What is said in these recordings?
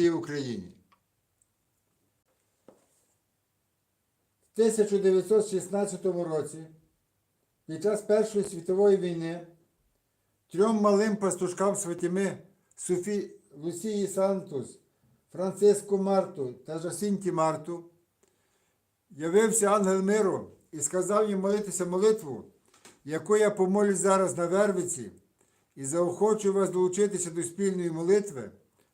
всій Україні. В 1916 році, під час Першої світової війни, трьом малим пастушкам святими Софі Лусії Сантус, Франциску Марту та Жасінті Марту явився ангел миру і сказав їм молитися молитву, яку я помолюсь зараз на Вервиці, і заохочу вас долучитися до спільної молитви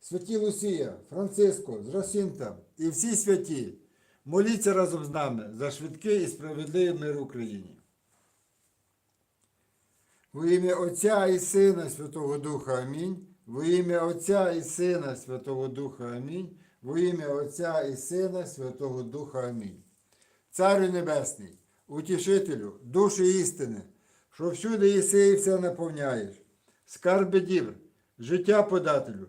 Святі Лусія, Франциско, Зрасінта і всі святі, моліться разом з нами за швидкий і справедливий мир в Україні. Во ім'я Отця і Сина Святого Духа Амінь. Во ім'я Отця і Сина Святого Духа Амінь. Во ім'я Отця і Сина Святого Духа Амінь. Царю Небесний, утішителю, душі істини, що всюди єси і все наповняєш, скарби дів, життя подателю,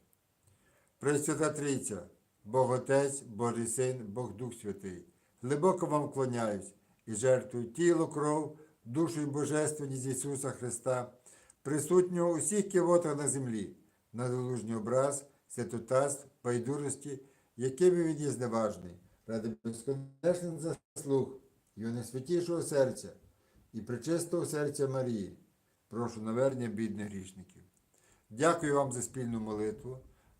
Пресвята Трійця, Бог Отець, Божий Син, Бог Дух Святий, глибоко вам вклоняюсь і жертвую тіло, кров, душу і божественність Ісуса Христа, присутнього у всіх кивотах на землі, на долужній образ, святотатств, байдужості, якими він є зневажний, ради безконечних заслуг його найсвятішого серця і причистого серця Марії. Прошу навернення бідних грішників. Дякую вам за спільну молитву.